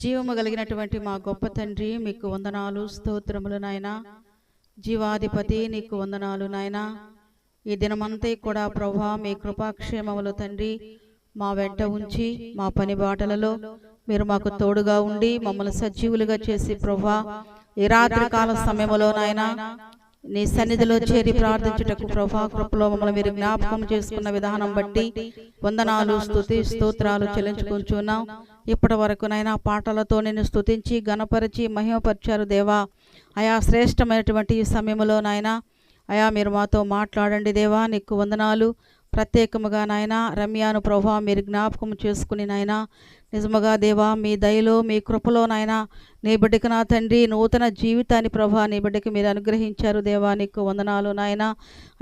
జీవము కలిగినటువంటి మా గొప్ప తండ్రి మీకు వందనాలు స్తోత్రములు నాయన. జీవాధిపతి నీకు వందనాలు నాయన. ఈ దినమంతా కూడా ప్రభా మీ కృపాక్షేమములు తండ్రి మా వెంట ఉంచి మా పని బాటలలో మీరు మాకు తోడుగా ఉండి మమ్మల్ని సజీవులుగా చేసి ప్రభా ఈ రాత్రి సమయంలో నాయన నీ సన్నిధిలో చేరి ప్రార్థించుటకు ప్రభా కృపలో మమ్మల్ని మీరు జ్ఞాపకం చేసుకున్న విధానం బట్టి వందనాలు స్తుతి స్తోత్రాలు చెల్లించుకుంటున్నాం ఇప్పటి వరకు నైనా పాటలతో నేను స్తుతించి గణపరిచి మహిమపరిచారు దేవా. అయా శ్రేష్టమైనటువంటి ఈ సమయంలో నాయన అయా మీరు మాతో మాట్లాడండి దేవా. నీకు వందనాలు. ప్రత్యేకముగా నాయన రమ్యాను ప్రభా మీరు జ్ఞాపకం చేసుకుని నాయన నిజముగా దేవా మీ దయలో మీ కృపలో నాయన నీ బిడ్డకు నా తండ్రి నూతన జీవితాన్ని ప్రభా నీ బిడ్డకి మీరు అనుగ్రహించారు దేవా నీకు వందనాలు నాయన.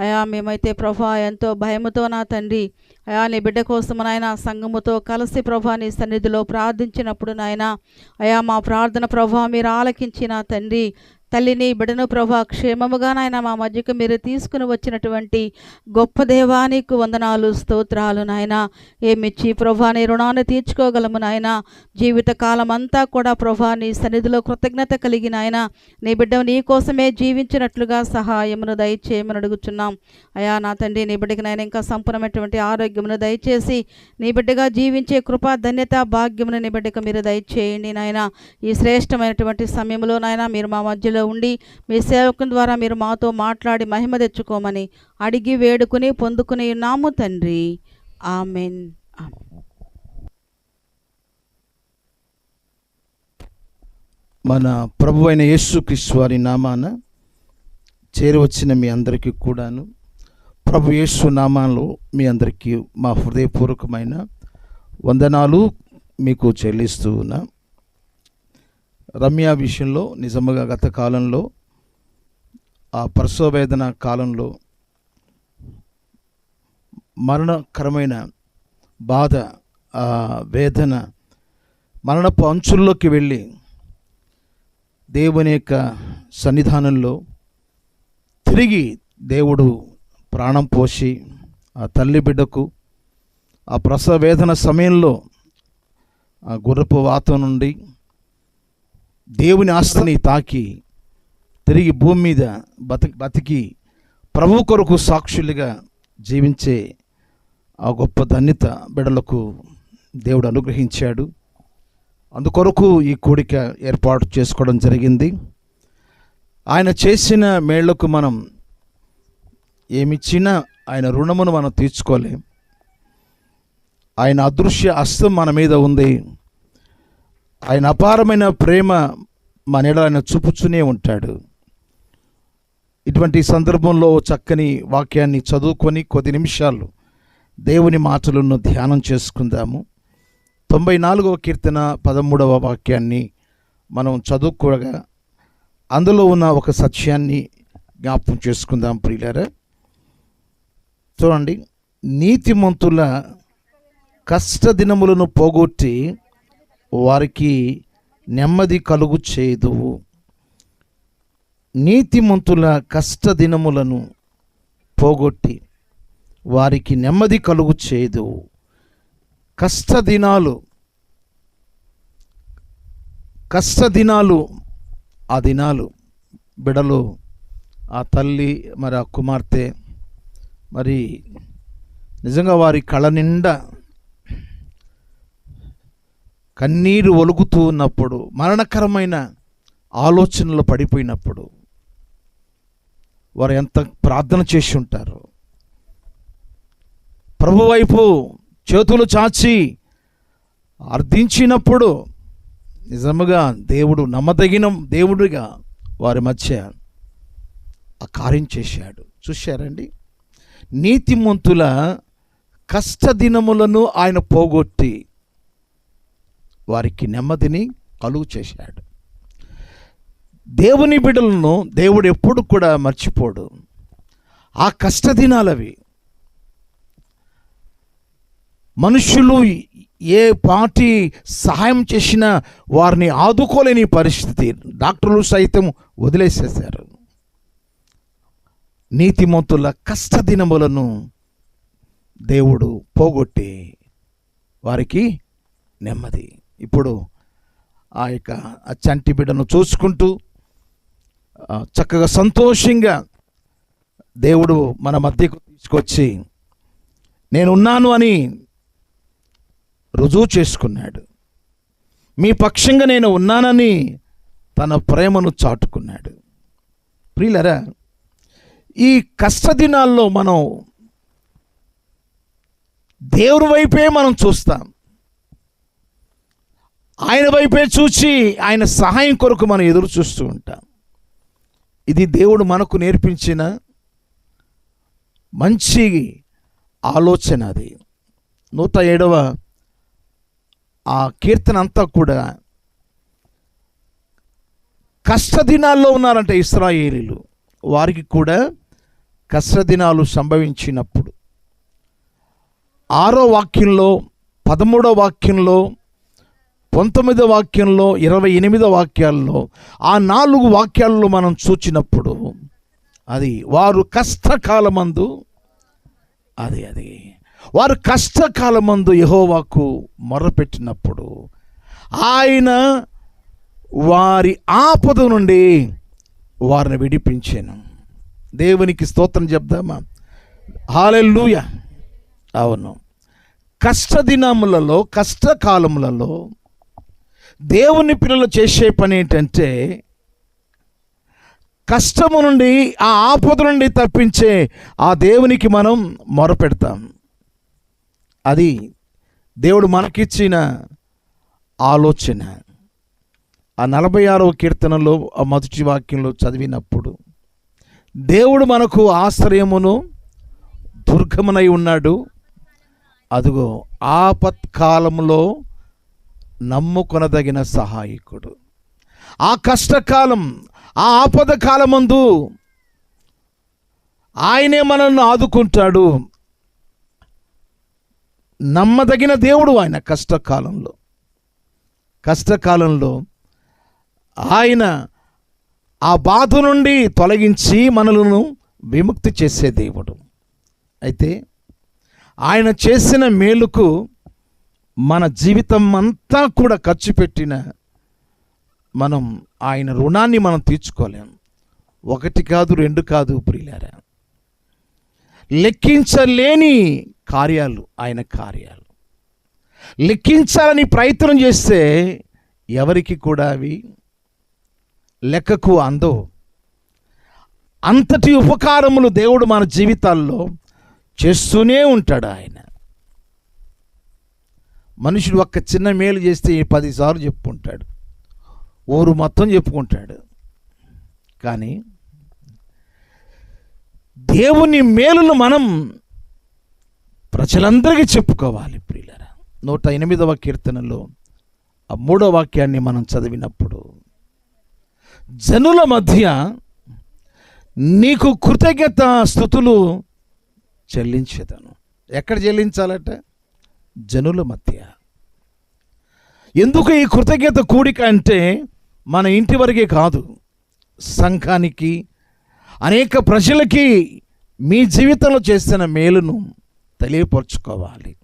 అయా మేమైతే ప్రభా ఎంతో భయముతో నా తండ్రి. అయా నీ బిడ్డ కోసం నాయన సంఘముతో కలిసి ప్రభా నీ సన్నిధిలో ప్రార్థించినప్పుడు నాయన. అయా మా ప్రార్థన ప్రభా మీరు ఆలకించి నా తండ్రి. తల్లిని బిడను ప్రభా క్షేమముగా నాయన మా మధ్యకు మీరు తీసుకుని వచ్చినటువంటి గొప్ప దేవానికి వందనాలు స్తోత్రాలు నాయన. ఏమిచ్చి ప్రభా నీ రుణాన్ని తీర్చుకోగలము నాయన. జీవిత కాలం అంతా కూడా ప్రభా నీ సన్నిధిలో కృతజ్ఞత కలిగి నాయన. నీ బిడ్డ నీ కోసమే జీవించినట్లుగా సహాయమును దయచేయమని అడుగుచున్నాం. అయా నా తండ్రి నీ బిడ్డకి నాయన ఇంకా సంపూర్ణమైనటువంటి ఆరోగ్యమును దయచేసి నీ బిడ్డగా జీవించే కృపా ధన్యత భాగ్యమును నీ బిడ్డకు మీరు దయచేయండి నాయన. ఈ శ్రేష్టమైనటువంటి సమయంలో నాయన మీరు మా మధ్యలో ఉండి మీ సేవకుని ద్వారా మీరు మాతో మాట్లాడి మహిమ తెచ్చుకోమని అడిగి వేడుకుని పొందుకుని ఉన్నాము తండ్రి. ఆమెన్. ఆమెన్. మన ప్రభు అయిన యేసు వారి నామాన చేరవచ్చిన మీ అందరికీ కూడాను ప్రభు యేసు నామాలో మీ అందరికీ మా హృదయపూర్వకమైన వందనాలు మీకు చెల్లిస్తూ ఉన్నా. రమ్య విషయంలో నిజముగా గత కాలంలో ఆ ప్రసవవేదన కాలంలో మరణకరమైన బాధ ఆ వేదన మరణపు అంచుల్లోకి వెళ్ళి దేవుని యొక్క సన్నిధానంలో తిరిగి దేవుడు ప్రాణం పోసి ఆ తల్లి బిడ్డకు ఆ ప్రసవ వేదన సమయంలో ఆ గుర్రపు వాతం నుండి దేవుని ఆస్తిని తాకి తిరిగి భూమి మీద బతికి బతికి ప్రభు కొరకు సాక్షులుగా జీవించే ఆ గొప్ప ధన్యత బిడలకు దేవుడు అనుగ్రహించాడు. అందుకొరకు ఈ కూడిక ఏర్పాటు చేసుకోవడం జరిగింది. ఆయన చేసిన మేళ్ళకు మనం ఏమిచ్చినా ఆయన రుణమును మనం తీర్చుకోలేం. ఆయన అదృశ్య అస్తం మన మీద ఉంది. ఆయన అపారమైన ప్రేమ మన ఎడల ఆయన చూపుతూనే ఉంటాడు. ఇటువంటి సందర్భంలో చక్కని వాక్యాన్ని చదువుకొని కొద్ది నిమిషాలు దేవుని మాటలను ధ్యానం చేసుకుందాము. తొంభై నాలుగవ కీర్తన పదమూడవ వాక్యాన్ని మనం చదువుకోగా అందులో ఉన్న ఒక సత్యాన్ని జ్ఞాపకం చేసుకుందాం ప్రియులారా. చూడండి నీతిమంతుల కష్టదినములను పోగొట్టి వారికి నెమ్మది కలుగు చేదు. నీతిమంతుల కష్టదినములను పోగొట్టి వారికి నెమ్మది కలుగు చేయదు కష్టదినాలు కష్టదినాలు ఆ దినాలు బిడలు ఆ తల్లి మరి ఆ కుమార్తె మరి నిజంగా వారి కళ నిండా కన్నీరు ఒలుగుతూ ఉన్నప్పుడు మరణకరమైన ఆలోచనలు పడిపోయినప్పుడు వారు ఎంత ప్రార్థన చేసి ఉంటారు. ప్రభు వైపు చేతులు చాచి అర్థించినప్పుడు నిజముగా దేవుడు నమ్మదగిన దేవుడిగా వారి మధ్య ఆ కార్యం చేశాడు. చూశారండి? నీతిమంతుల కష్టదినములను ఆయన పోగొట్టి వారికి నెమ్మదిని కలుగు చేశాడు. దేవుని బిడ్డలను దేవుడు ఎప్పుడు కూడా మర్చిపోడు. ఆ కష్టదినాలవి మనుషులు ఏ పార్టీ సహాయం చేసినా వారిని ఆదుకోలేని పరిస్థితి. డాక్టర్లు సైతం వదిలేసేశారు. నీతిమంతుల కష్టదినములను దేవుడు పోగొట్టి వారికి నెమ్మది. ఇప్పుడు ఆ యొక్క ఆ చంటి బిడ్డను చూసుకుంటూ చక్కగా సంతోషంగా దేవుడు మన మధ్యకు తీసుకొచ్చి నేనున్నాను అని రుజువు చేసుకున్నాడు. మీ పక్షంగా నేను ఉన్నానని తన ప్రేమను చాటుకున్నాడు. ప్రియులరా ఈ కష్టదినాల్లో మనం దేవుని వైపే మనం చూస్తాం. ఆయన వైపే చూచి ఆయన సహాయం కొరకు మనం ఎదురు చూస్తూ ఉంటాం. ఇది దేవుడు మనకు నేర్పించిన మంచి ఆలోచన అది. నూట ఏడవ ఆ కీర్తన అంతా కూడా కష్టదినాల్లో ఉన్నారంట ఇస్రాయేలీలు. వారికి కూడా కష్టదినాలు సంభవించినప్పుడు. ఆరో వాక్యంలో పదమూడో వాక్యంలో పంతొమ్మిదో వాక్యంలో ఇరవై ఎనిమిదో వాక్యాల్లో ఆ నాలుగు వాక్యాల్లో మనం చూచినప్పుడు అది వారు కష్టకాలమందు అది అది వారు కష్టకాలమందు యహోవాకు మొరపెట్టినప్పుడు ఆయన వారి ఆపద నుండి వారిని విడిపించాను. దేవునికి స్తోత్రం చెప్దామా? హాలెల్లుయ అవును. కష్టదినములలో కష్టకాలములలో దేవుని పిల్లలు చేసే పని ఏంటంటే కష్టము నుండి ఆ ఆపద నుండి తప్పించే ఆ దేవునికి మనం మొరపెడతాం. అది దేవుడు మనకిచ్చిన ఆలోచన. ఆ నలభై ఆరవ కీర్తనలో ఆ మొదటి వాక్యంలో చదివినప్పుడు దేవుడు మనకు ఆశ్రయమును దుర్గమునై ఉన్నాడు. అదిగో ఆపత్కాలంలో నమ్ముకొనదగిన సహాయకుడు. ఆ కష్టకాలం ఆ ఆపద కాలమందు ఆయనే మనల్ని ఆదుకుంటాడు. నమ్మదగిన దేవుడు ఆయన కష్టకాలంలో. కష్టకాలంలో ఆయన ఆ బాధ నుండి తొలగించి మనలను విముక్తి చేసే దేవుడు. అయితే ఆయన చేసిన మేలుకు మన జీవితం అంతా కూడా ఖర్చు పెట్టిన మనం ఆయన రుణాన్ని మనం తీర్చుకోలేం. ఒకటి కాదు రెండు కాదు ప్రియులారా. లెక్కించలేని కార్యాలు ఆయన కార్యాలు. లెక్కించాలని ప్రయత్నం చేస్తే ఎవరికి కూడా అవి లెక్కకు అందో అంతటి ఉపకారములు దేవుడు మన జీవితాల్లో చేస్తూనే ఉంటాడు ఆయన. మనుషుడు ఒక్క చిన్న మేలు చేస్తే పదిసార్లు చెప్పుకుంటాడు? ఊరు మొత్తం చెప్పుకుంటాడు. కానీ దేవుని మేలును మనం ప్రజలందరికీ చెప్పుకోవాలి ప్రియులరా. నూట ఎనిమిదవ కీర్తనలో ఆ మూడో వాక్యాన్ని మనం చదివినప్పుడు జనుల మధ్య నీకు కృతజ్ఞత స్థుతులు చెల్లించేదను. ఎక్కడ చెల్లించాలట? జనుల మధ్య. ఎందుకు ఈ కృతజ్ఞత కూడిక అంటే మన ఇంటి వరకే కాదు సంఘానికి అనేక ప్రజలకి మీ జీవితంలో చేసిన మేలును తెలియపరచుకోవాలి.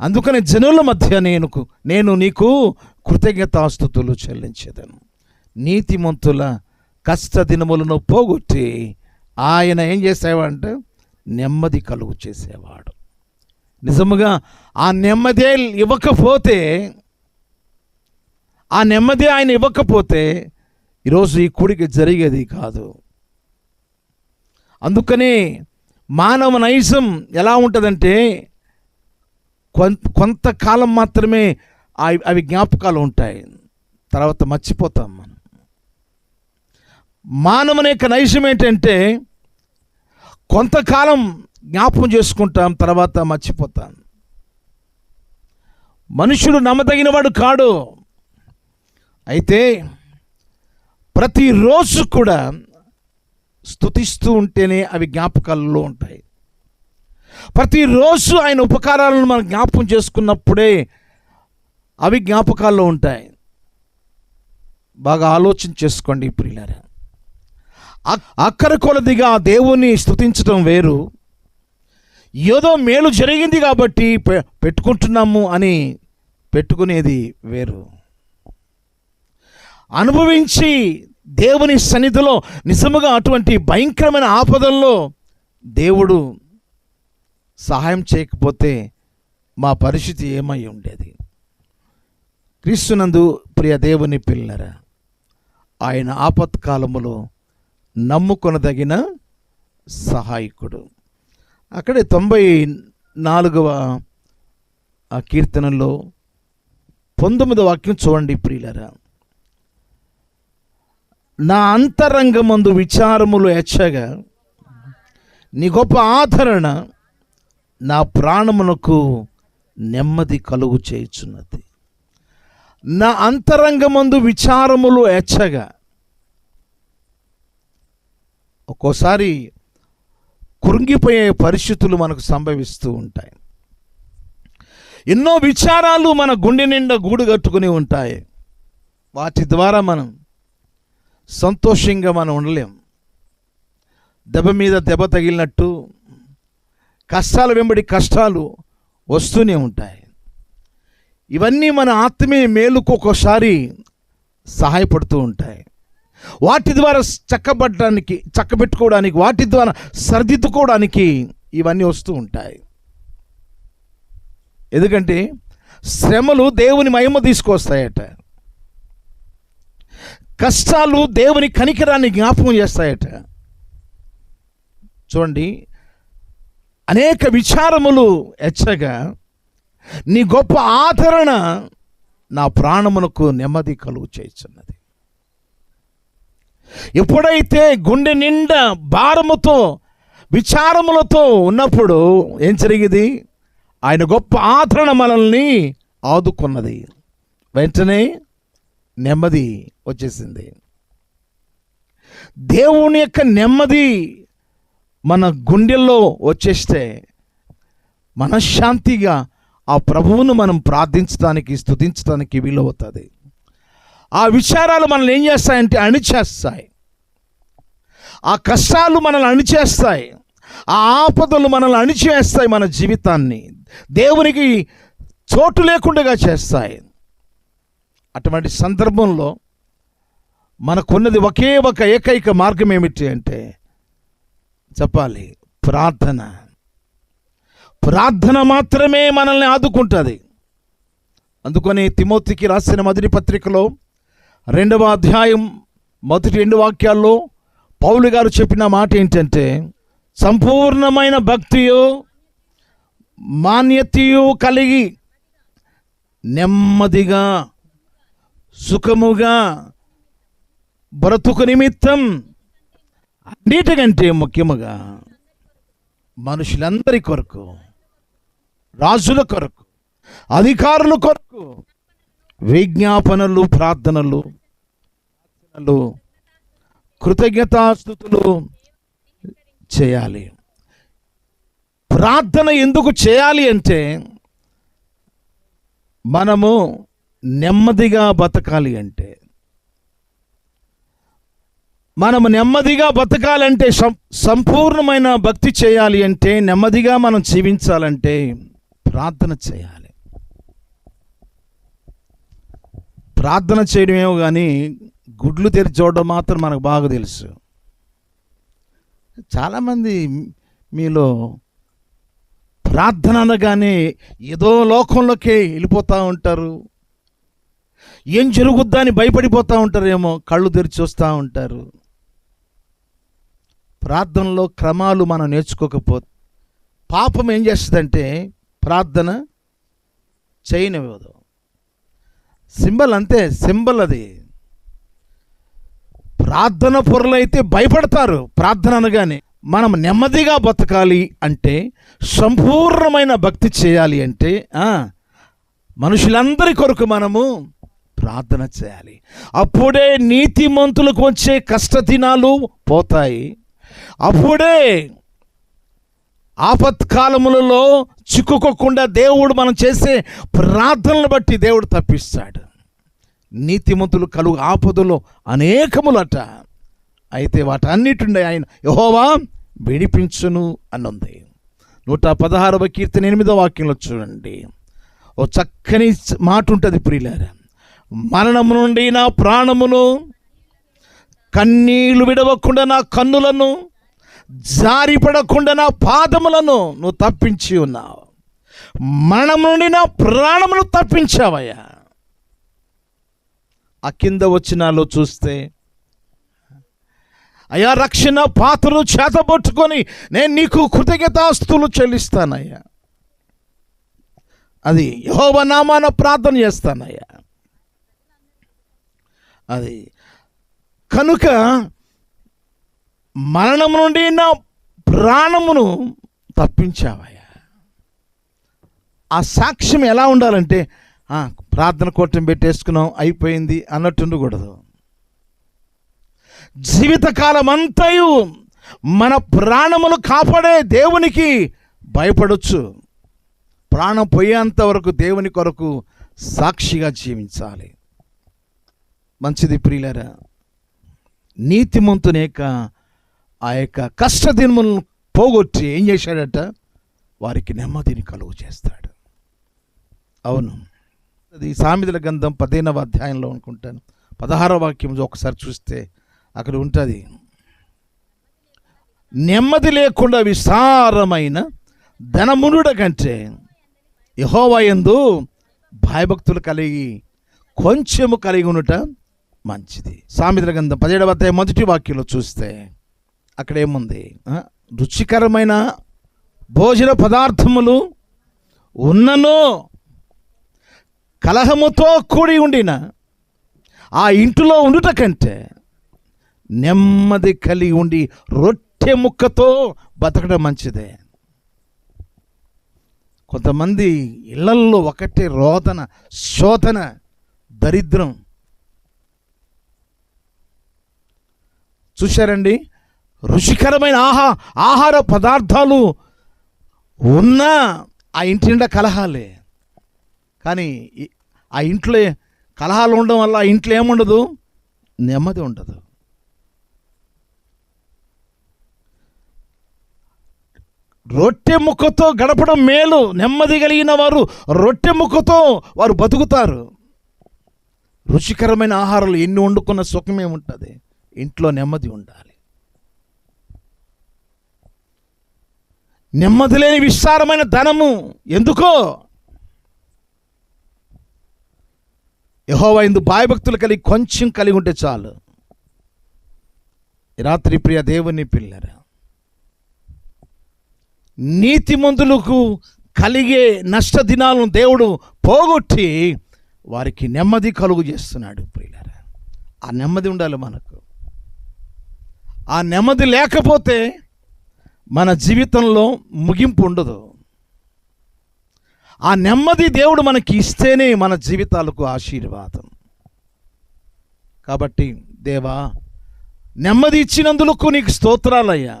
అందుకని జనుల మధ్య నేను నేను నీకు కృతజ్ఞతాస్థుతులు చెల్లించేదను. నీతిమంతుల కష్ట దినములను పోగొట్టి ఆయన ఏం చేసేవాడంటే నెమ్మది కలుగు చేసేవాడు. నిజముగా ఆ నెమ్మదే ఇవ్వకపోతే ఆ నెమ్మది ఆయన ఇవ్వకపోతే ఈరోజు ఈ కూడికి జరిగేది కాదు. అందుకనే మానవ నైజం ఎలా ఉంటుందంటే కొంత కొంతకాలం మాత్రమే అవి అవి జ్ఞాపకాలు ఉంటాయి. తర్వాత మర్చిపోతాం మనం. మానవుని యొక్క నైజం ఏంటంటే కొంతకాలం జ్ఞాపకం చేసుకుంటాం తర్వాత మర్చిపోతాం. మనుషుడు నమ్మదగినవాడు కాడు. అయితే ప్రతిరోజు కూడా స్థుతిస్తూ ఉంటేనే అవి జ్ఞాపకాలలో ఉంటాయి. ప్రతిరోజు ఆయన ఉపకారాలను మనం జ్ఞాపకం చేసుకున్నప్పుడే అవి జ్ఞాపకాల్లో ఉంటాయి. బాగా ఆలోచన చేసుకోండి ప్రియులారా. అక్కర కొలదిగా దేవుణ్ణి స్థుతించడం వేరు. ఏదో మేలు జరిగింది కాబట్టి పె- పెట్టుకుంటున్నాము అని పెట్టుకునేది వేరు. అనుభవించి దేవుని సన్నిధిలో నిజముగా అటువంటి భయంకరమైన ఆపదల్లో దేవుడు సహాయం చేయకపోతే మా పరిస్థితి ఏమై ఉండేది? క్రీస్తునందు ప్రియ దేవుని పిల్లరా ఆయన ఆపత్కాలములో నమ్ముకొనదగిన సహాయకుడు. అక్కడే తొంభై నాలుగవ ఆ కీర్తనలో పంతొమ్మిదవ వాక్యం చూడండి ప్రియులరా. నా అంతరంగమందు విచారములు ఎచ్చగా నీ గొప్ప ఆదరణ నా ప్రాణమునకు నెమ్మది కలుగు చేయుచున్నది. నా అంతరంగమందు విచారములు ఎచ్చగా ఒక్కోసారి కృంగిపోయే పరిస్థితులు మనకు సంభవిస్తూ ఉంటాయి. ఎన్నో విచారాలు మన గుండె నిండా గూడు కట్టుకుని ఉంటాయి. వాటి ద్వారా మనం సంతోషంగా మనం ఉండలేం. దెబ్బ మీద దెబ్బ తగిలినట్టు కష్టాలు వెంబడి కష్టాలు వస్తూనే ఉంటాయి. ఇవన్నీ మన ఆత్మీయ మేలుకు ఒక్కోసారి సహాయపడుతూ ఉంటాయి. వాటి ద్వారా చక్కబడటానికి చక్కబెట్టుకోవడానికి వాటి ద్వారా సరిదిద్దుకోవడానికి ఇవన్నీ వస్తూ ఉంటాయి. ఎందుకంటే శ్రమలు దేవుని మహిమ తీసుకొస్తాయట. కష్టాలు దేవుని కనికరాన్ని జ్ఞాపకం చేస్తాయట. చూడండి అనేక విచారములు ఎచ్చగా నీ గొప్ప ఆదరణ నా ప్రాణమునకు నెమ్మది కలుగు చేస్తున్నది ఎప్పుడైతే గుండె నిండా భారముతో విచారములతో ఉన్నప్పుడు ఏం జరిగింది? ఆయన గొప్ప ఆదరణ మనల్ని ఆదుకున్నది. వెంటనే నెమ్మది వచ్చేసింది. దేవుని యొక్క నెమ్మది మన గుండెల్లో వచ్చేస్తే మనశ్శాంతిగా ఆ ప్రభువును మనం ప్రార్థించడానికి స్తుతించడానికి వీలవుతుంది. ఆ విచారాలు మనల్ని ఏం చేస్తాయంటే అణిచేస్తాయి. ఆ కష్టాలు మనల్ని అణిచేస్తాయి. ఆ ఆపదలు మనల్ని అణిచేస్తాయి మన జీవితాన్ని. దేవునికి చోటు లేకుండా చేస్తాయి. అటువంటి సందర్భంలో మనకున్నది ఒకే ఒక ఏకైక మార్గం ఏమిటి అంటే చెప్పాలి ప్రార్థన. ప్రార్థన మాత్రమే మనల్ని ఆదుకుంటుంది. అందుకని తిమోతికి రాసిన మొదటి పత్రికలో రెండవ అధ్యాయం మొదటి రెండు వాక్యాల్లో పౌలు గారు చెప్పిన మాట ఏంటంటే సంపూర్ణమైన భక్తియు మాన్యతయు కలిగి నెమ్మదిగా సుఖముగా బ్రతుకు నిమిత్తం అన్నిటికంటే ముఖ్యముగా మనుషులందరి కొరకు రాజుల కొరకు అధికారుల కొరకు విజ్ఞాపనలు ప్రార్థనలు కృతజ్ఞతాస్థుతులు చేయాలి. ప్రార్థన ఎందుకు చేయాలి అంటే మనము నెమ్మదిగా బతకాలి అంటే. మనము నెమ్మదిగా బతకాలంటే సం- సంపూర్ణమైన భక్తి చేయాలి అంటే నెమ్మదిగా మనం జీవించాలంటే ప్రార్థన చేయాలి. ప్రార్థన చేయడమేమో కానీ గుడ్లు తెరిచి చూడడం మాత్రం మనకు బాగా తెలుసు. చాలామంది మీలో ప్రార్థన అనగానే ఏదో లోకంలోకి వెళ్ళిపోతూ ఉంటారు. ఏం జరుగుద్దని అని భయపడిపోతూ ఉంటారేమో కళ్ళు తెరిచి చూస్తూ ఉంటారు. ప్రార్థనలో క్రమాలు మనం నేర్చుకోకపోతే పాపం ఏం చేస్తుందంటే ప్రార్థన చేయనివ్వదు. సింబల్ అంతే సింబల్ అది. ప్రార్థన పొరలైతే భయపడతారు ప్రార్థన అనగానే మనం నెమ్మదిగా బతకాలి అంటే సంపూర్ణమైన భక్తి చేయాలి అంటే మనుషులందరి కొరకు మనము ప్రార్థన చేయాలి. అప్పుడే నీతిమంతులకు వచ్చే కష్టదినాలు పోతాయి. అప్పుడే ఆపత్కాలములలో చిక్కుకోకుండా దేవుడు మనం చేసే ప్రార్థనలు బట్టి దేవుడు తప్పిస్తాడు. నీతిమంతులు కలుగు ఆపదలు అనేకములట. అయితే వాటన్నిటిండే ఆయన యహోవా విడిపించును అన్నుంది నూట పదహారవ కీర్తన ఎనిమిదో వాక్యంలో చూడండి. ఓ చక్కని మాట ఉంటుంది ప్రియులారా. మరణము నుండి నా ప్రాణమును కన్నీళ్ళు విడవకుండా నా కన్నులను జారిపడకుండా నా పాదములను నువ్వు తప్పించి ఉన్నావు. మరణం నుండి నా ప్రాణమును తప్పించావయ్యా. ఆ కింద వచ్చినాలో చూస్తే అయ్యా రక్షణ పాత్రలు చేతబట్టుకొని నేను నీకు కృతజ్ఞతాస్తులు చెల్లిస్తానయ్యా. అది యహోవ నామాన ప్రార్థన చేస్తానయ్యా. అది కనుక మరణం నుండి నా ప్రాణమును తప్పించావయ్యా. ఆ సాక్ష్యం ఎలా ఉండాలంటే ప్రార్థన కోటం పెట్టేసుకున్నాం అయిపోయింది అన్నట్టు ఉండకూడదు జీవితకాలం అంతయు మన ప్రాణములు కాపాడే దేవునికి భయపడొచ్చు. ప్రాణం పోయేంత వరకు దేవుని కొరకు సాక్షిగా జీవించాలి. మంచిది ప్రియులరా నీతిమంతునేక ఆ యొక్క కష్టదినములను పోగొట్టి ఏం చేశాడట? వారికి నెమ్మదిని కలుగు చేస్తాడు. అవును. అది సామెతల గంధం పదిహేనవ అధ్యాయంలో అనుకుంటాను. పదహారవ వాక్యం ఒకసారి చూస్తే అక్కడ ఉంటుంది. నెమ్మది లేకుండా విస్తారమైన ధనమునుడ కంటే యహోవయందు భయభక్తులు కలిగి కొంచెము కలిగి ఉండటం మంచిది. సామెతల గంధం పదిహేడవ అధ్యాయం మొదటి వాక్యంలో చూస్తే అక్కడ ఏముంది రుచికరమైన భోజన పదార్థములు ఉన్నను. కలహముతో కూడి ఉండిన ఆ ఇంటిలో ఉండుట కంటే నెమ్మది కలిగి ఉండి రొట్టె ముక్కతో బతకడం మంచిదే. కొంతమంది ఇళ్ళల్లో ఒకటే రోదన శోధన దరిద్రం. చూశారండి? రుచికరమైన ఆహా ఆహార పదార్థాలు ఉన్నా ఆ ఇంటి నిండా కలహాలే. కానీ ఆ ఇంట్లో కలహాలు ఉండడం వల్ల ఆ ఇంట్లో ఏముండదు? నెమ్మది ఉండదు. రొట్టె ముక్కతో గడపడం మేలు. నెమ్మది కలిగిన వారు రొట్టె ముక్కతో వారు బతుకుతారు. రుచికరమైన ఆహారాలు ఎన్ని వండుకున్న సుఖమే ఉంటుంది. ఇంట్లో నెమ్మది ఉండాలి. నెమ్మది లేని విస్తారమైన ధనము. ఎందుకో? యహోవా ఇందు భయభక్తులు కలిగి కొంచెం కలిగి ఉంటే చాలు. రాత్రి ప్రియ దేవుని పిల్లరా నీతిమంతులకు కలిగే నష్ట దినాలను దేవుడు పోగొట్టి వారికి నెమ్మది కలుగు చేస్తున్నాడు ప్రియులారా. ఆ నెమ్మది ఉండాలి మనకు. ఆ నెమ్మది లేకపోతే మన జీవితంలో ముగింపు ఉండదు. ఆ నెమ్మది దేవుడు మనకి ఇస్తేనే మన జీవితాలకు ఆశీర్వాదం. కాబట్టి దేవా నెమ్మది ఇచ్చినందులకు నీకు స్తోత్రాలయ్యా.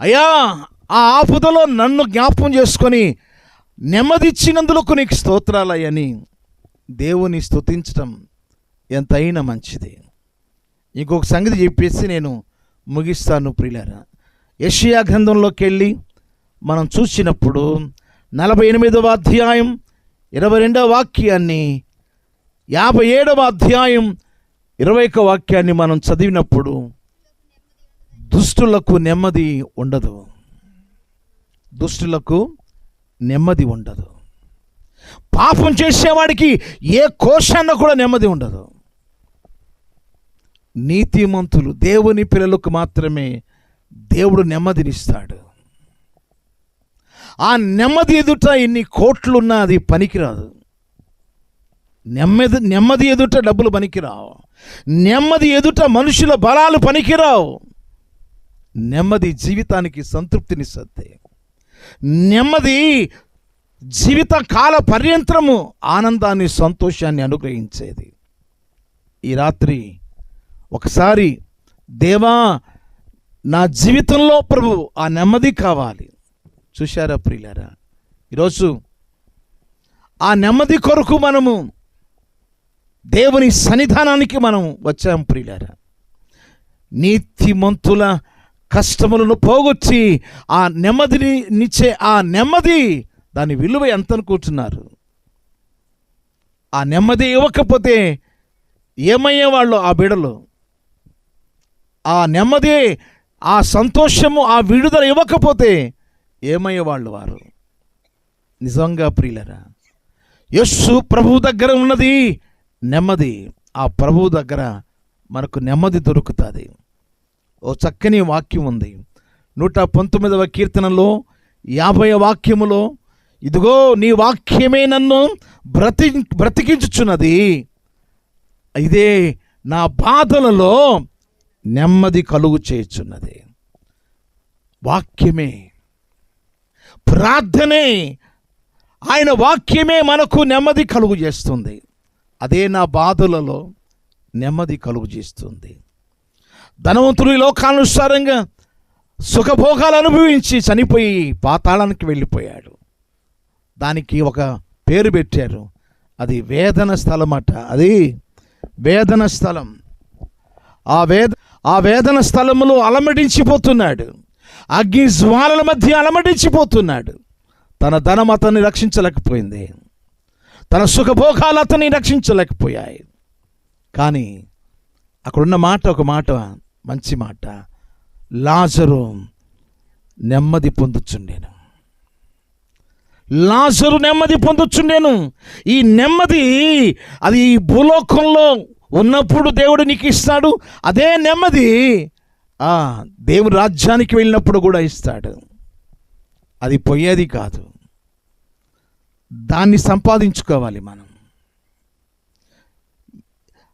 అయ్యా ఆ ఆపదలో నన్ను జ్ఞాపకం చేసుకొని నెమ్మది ఇచ్చినందులకు నీకు స్తోత్రాలయ్యని దేవుని స్తుతించటం ఎంతైనా మంచిది. ఇంకొక సంగతి చెప్పేసి నేను ముగిస్తాను ప్రియులారా. యషియా గ్రంథంలోకి వెళ్ళి మనం చూసినప్పుడు నలభై ఎనిమిదవ అధ్యాయం ఇరవై రెండవ వాక్యాన్ని యాభై ఏడవ అధ్యాయం ఇరవై ఒక్క వాక్యాన్ని మనం చదివినప్పుడు దుష్టులకు నెమ్మది ఉండదు. దుష్టులకు నెమ్మది ఉండదు. పాపం చేసేవాడికి ఏ కోశాన్న కూడా నెమ్మది ఉండదు. నీతిమంతులు దేవుని పిల్లలకు మాత్రమే దేవుడు నెమ్మదినిస్తాడు. ఆ నెమ్మది ఎదుట ఎన్ని కోట్లున్నా అది పనికిరాదు. నెమ్మది నెమ్మది ఎదుట డబ్బులు పనికిరావు. నెమ్మది ఎదుట మనుషుల బలాలు పనికిరావు. నెమ్మది జీవితానికి సంతృప్తినిస్తుంది నెమ్మది జీవిత కాల పర్యంతరము ఆనందాన్ని సంతోషాన్ని అనుగ్రహించేది. ఈ రాత్రి ఒకసారి దేవా నా జీవితంలో ప్రభు ఆ నెమ్మది కావాలి. చూశారా ప్రియులారా? ఈరోజు ఆ నెమ్మది కొరకు మనము దేవుని సన్నిధానానికి మనం వచ్చాం ప్రియులారా. నీతిమంతుల కష్టములను పోగొచ్చి ఆ నెమ్మదిని నిచ్చే ఆ నెమ్మది దాని విలువ ఎంత అనుకుంటున్నారు ఆ నెమ్మది ఇవ్వకపోతే ఏమయ్యేవాళ్ళు ఆ బిడలు? ఆ నెమ్మది ఆ సంతోషము ఆ విడుదల ఇవ్వకపోతే ఏమయ్యేవాళ్ళు వారు? నిజంగా ప్రియులరా యస్సు ప్రభు దగ్గర ఉన్నది నెమ్మది. ఆ ప్రభు దగ్గర మనకు నెమ్మది దొరుకుతుంది. ఓ చక్కని వాక్యం ఉంది. నూట పంతొమ్మిదవ కీర్తనలో యాభై వాక్యములో ఇదిగో నీ వాక్యమే నన్ను బ్రతి బ్రతికించుచున్నది. ఇదే నా బాధలలో నెమ్మది కలుగు చేయుచున్నది. వాక్యమే. ప్రార్థనే ఆయన వాక్యమే మనకు నెమ్మది కలుగు చేస్తుంది. అదే నా బాధలలో నెమ్మది కలుగు చేస్తుంది. ధనవంతులు లోకానుసారంగా సుఖభోగాలు అనుభవించి చనిపోయి పాతాళానికి వెళ్ళిపోయాడు. దానికి ఒక పేరు పెట్టారు. అది వేదన స్థలం అట అది వేదన స్థలం. ఆ వేద ఆ వేదన స్థలములో అలమటించిపోతున్నాడు. అగ్ని జ్వాలల మధ్య అలమటించిపోతున్నాడు. తన ధనం అతన్ని రక్షించలేకపోయింది. తన సుఖభోగాలు అతన్ని రక్షించలేకపోయాయి. కానీ అక్కడున్న మాట ఒక మాట మంచి మాట. లాజరు నెమ్మది పొందుచుండేను. లాజరు నెమ్మది పొందుచుండేను. ఈ నెమ్మది అది ఈ భూలోకంలో ఉన్నప్పుడు దేవుడు నీకు ఇస్తాడు అదే నెమ్మది ఆ దేవుని రాజ్యానికి వెళ్ళినప్పుడు కూడా ఇస్తాడు. అది పోయేది కాదు. దాన్ని సంపాదించుకోవాలి మనం.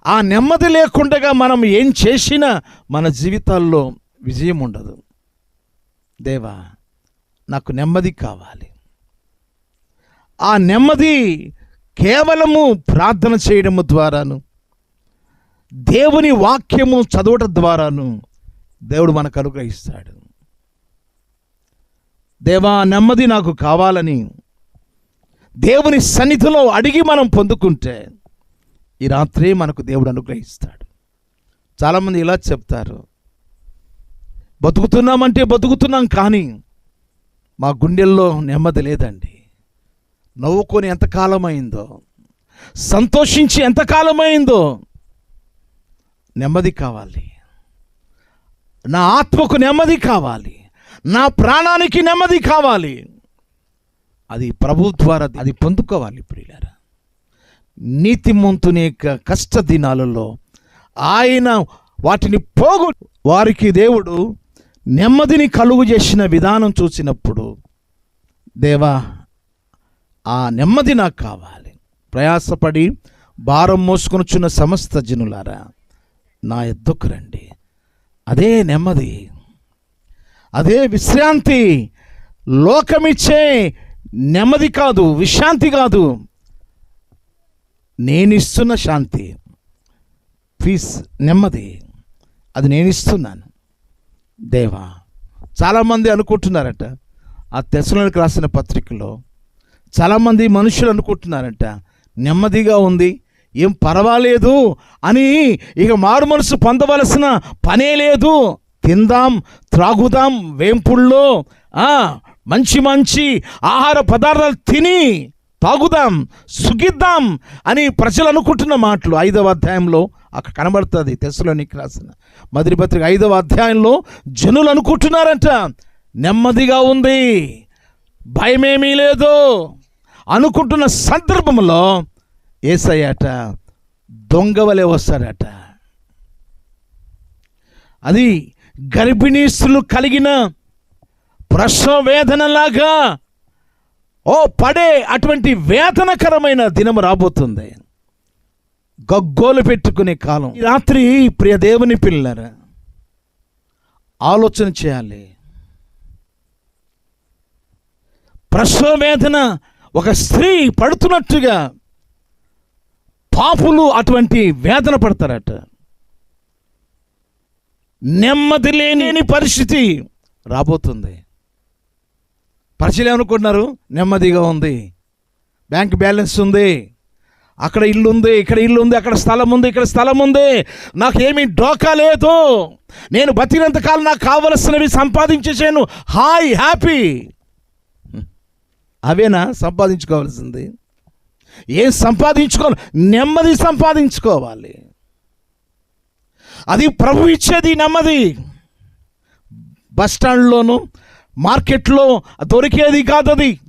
ఆ నెమ్మది లేకుండా మనం ఏం చేసినా మన జీవితాల్లో విజయం ఉండదు. దేవా నాకు నెమ్మది కావాలి. ఆ నెమ్మది కేవలము ప్రార్థన చేయడము ద్వారాను దేవుని వాక్యము చదవటం ద్వారాను దేవుడు మనకు అనుగ్రహిస్తాడు. దేవా నెమ్మది నాకు కావాలని దేవుని సన్నిధిలో అడిగి మనం పొందుకుంటే ఈ రాత్రి మనకు దేవుడు అనుగ్రహిస్తాడు. చాలామంది ఇలా చెప్తారు. బతుకుతున్నామంటే బతుకుతున్నాం కానీ మా గుండెల్లో నెమ్మది లేదండి. నవ్వుకొని ఎంతకాలమైందో సంతోషించి ఎంతకాలమైందో నెమ్మది కావాలి. నా ఆత్మకు నెమ్మది కావాలి. నా ప్రాణానికి నెమ్మది కావాలి. అది ప్రభు ద్వారా అది పొందుకోవాలి ప్రియులారా. నీతిమంతుని యొక్క కష్ట దినాలలో ఆయన వాటిని పోగు వారికి దేవుడు నెమ్మదిని కలుగు చేసిన విధానం చూసినప్పుడు దేవా ఆ నెమ్మది నాకు కావాలి. ప్రయాసపడి భారం మోసుకొనుచున్న సమస్త జనులారా నా ఎద్దుకు రండి. అదే నెమ్మది అదే విశ్రాంతి. లోకమిచ్చే నెమ్మది కాదు విశ్రాంతి కాదు. నేనిస్తున్న శాంతి. పీస్ నెమ్మది. అది నేను ఇస్తున్నాను దేవా చాలామంది అనుకుంటున్నారట ఆ తెసలకు రాసిన పత్రికలో చాలామంది మనుషులు అనుకుంటున్నారట నెమ్మదిగా ఉంది ఏం పర్వాలేదు అని ఇక మారు మనసు పొందవలసిన పనే లేదు. తిందాం త్రాగుదాం వేంపుల్లో మంచి మంచి ఆహార పదార్థాలు తిని తాగుదాం సుగిద్దాం అని ప్రజలు అనుకుంటున్న మాటలు ఐదవ అధ్యాయంలో అక్కడ కనబడుతుంది. తెసలోనికి రాసిన మధురపత్రిక ఐదవ అధ్యాయంలో జనులు అనుకుంటున్నారంట నెమ్మదిగా ఉంది భయమేమీ లేదు అనుకుంటున్న సందర్భంలో ఏసయ్యాట దొంగవలే వస్తాడట. అది గర్భిణీస్తులు కలిగిన ప్రసవ వేదనలాగా ఓ పడే అటువంటి వేదనకరమైన దినం రాబోతుంది. గగ్గోలు పెట్టుకునే కాలం. రాత్రి ప్రియ దేవుని పిల్లరా ఆలోచన చేయాలి. ప్రసవ వేదన ఒక స్త్రీ పడుతున్నట్టుగా పాపులు అటువంటి వేదన పడతారట. నెమ్మది లేని పరిస్థితి రాబోతుంది. పరిచయం ఏమనుకుంటున్నారు నెమ్మదిగా ఉంది. బ్యాంక్ బ్యాలెన్స్ ఉంది. అక్కడ ఇల్లు ఉంది ఇక్కడ ఇల్లు ఉంది అక్కడ స్థలం ఉంది ఇక్కడ స్థలం ఉంది. నాకేమీ డోకా లేదు. నేను బతికినంత కాలం నాకు కావలసినవి సంపాదించేసాను హాయ్ హ్యాపీ. అవేనా? సంపాదించుకోవాల్సింది. ఏం సంపాదించుకోవాలి నెమ్మది సంపాదించుకోవాలి. అది ప్రభు ఇచ్చేది నెమ్మది. బస్ మార్కెట్లో దొరికేది కాదు అది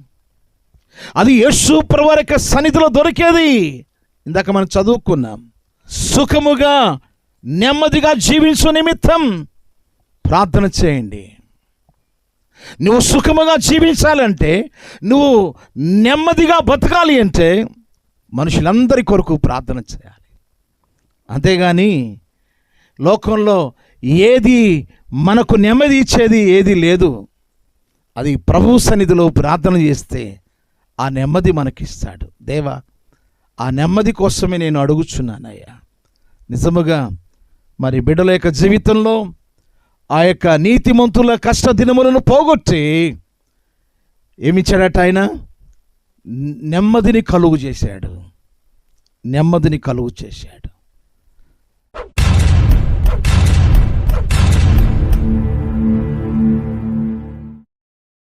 అది యేసు ప్రభు యొక్క సన్నిధిలో దొరికేది. ఇందాక మనం చదువుకున్నాం సుఖముగా నెమ్మదిగా జీవించు నిమిత్తం ప్రార్థన చేయండి. నువ్వు సుఖముగా జీవించాలంటే నువ్వు నెమ్మదిగా బతకాలి అంటే మనుషులందరి కొరకు ప్రార్థన చేయాలి. అంతేగాని లోకంలో ఏది మనకు నెమ్మది ఇచ్చేది ఏది లేదు. అది ప్రభు సన్నిధిలో ప్రార్థన చేస్తే ఆ నెమ్మది మనకిస్తాడు. దేవా ఆ నెమ్మది కోసమే నేను అడుగుచున్నానయ్యా. నిజముగా మరి బిడ్డల యొక్క జీవితంలో ఆ యొక్క నీతిమంతుల కష్ట దినములను పోగొట్టి ఏమిచ్చాడట ఆయన? నెమ్మదిని కలుగు చేశాడు. నెమ్మదిని కలుగు చేశాడు.